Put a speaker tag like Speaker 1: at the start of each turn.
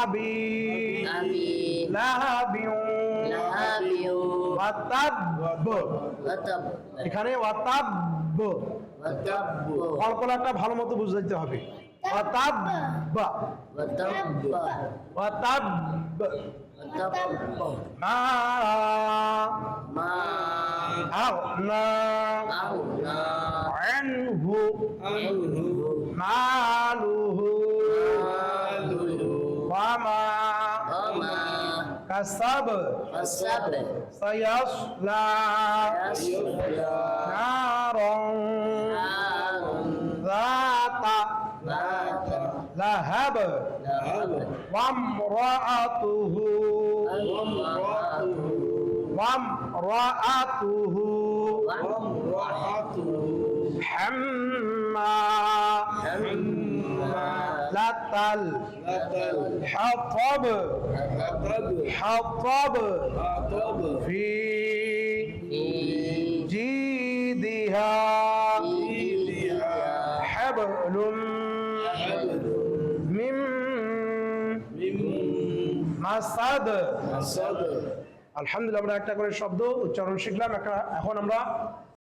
Speaker 1: আবি
Speaker 2: أبي
Speaker 1: লাহাবিউ
Speaker 2: لهاب
Speaker 1: ওয়াতাব
Speaker 2: وتب
Speaker 1: এখানে ওয়াতাব
Speaker 2: وتب
Speaker 1: কলকলাটা ভালো মতো বুঝাইতে হবে ওয়াতাব
Speaker 2: وتب
Speaker 1: ওয়াতাব
Speaker 2: وتب
Speaker 1: মা
Speaker 2: ما
Speaker 1: আগনা
Speaker 2: أغنى
Speaker 1: আনহু
Speaker 2: عنه
Speaker 1: মালুহু
Speaker 2: ماله وما كسب كسب
Speaker 1: سيصلى
Speaker 2: نارا
Speaker 1: ذات لهب وامرأته
Speaker 2: وامرأته
Speaker 1: حمّا
Speaker 2: وامرأته
Speaker 1: حمالة الحطب حطب في جيدها حبل من মাসাদ আলহামদুলিল্লাহ আমরা একটা করে শব্দ উচ্চারণ শিখলাম একটা এখন আমরা